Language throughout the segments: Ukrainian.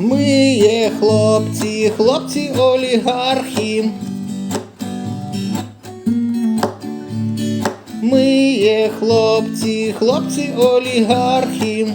Ми є хлопці, хлопці олігархи. Ми є хлопці, хлопці олігархи.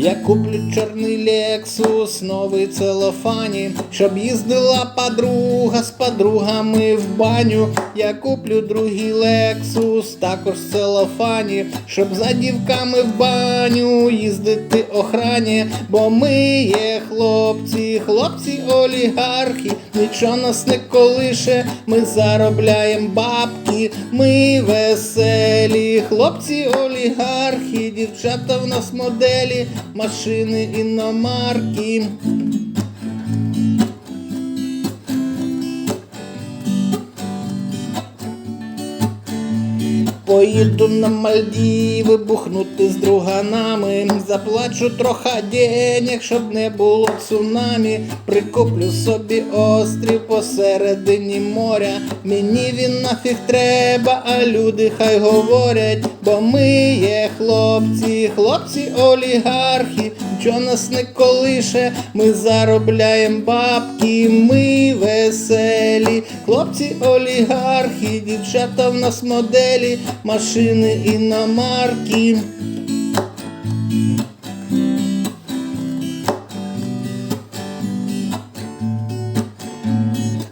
Я куплю чорний Лексус, новий целофані, щоб їздила подруга з подругами в баню. Я куплю другий Лексус, також целофані, щоб за дівками в баню їздити охрані. Бо ми є хлопці, хлопці олігархи, нічого нас не колише, ми заробляємо бабки, ми веселі, хлопці олігархи, дівчата в нас моделі, машини іномарки. Поїду на Мальдіви бухнути з друганами. Заплачу трохи денег, щоб не було цунамі. Прикуплю собі острів посередині моря. Мені він нафіг треба, а люди хай говорять, бо ми є хлопці, хлопці олігархи. Нічого нас не колише, ми заробляємо бабки, ми веселі, хлопці олігархи, дівчата в нас моделі, машини іномарки.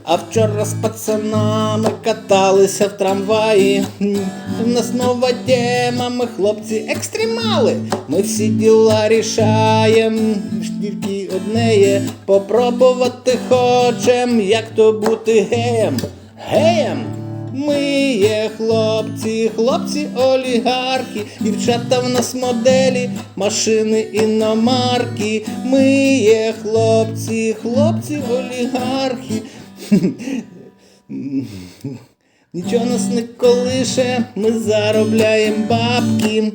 А вчора з пацанами каталися в трамваї. У нас нова тема, ми хлопці екстремали. Ми всі діла рішаєм, тільки одне є. Попробувати хочем, як то бути геєм. Геєм! Ми є хлопці, хлопці олігархи, дівчата в нас моделі, машини іномарки. Ми є хлопці, хлопці олігархи. Нічого нас не колише, ми заробляємо бабки.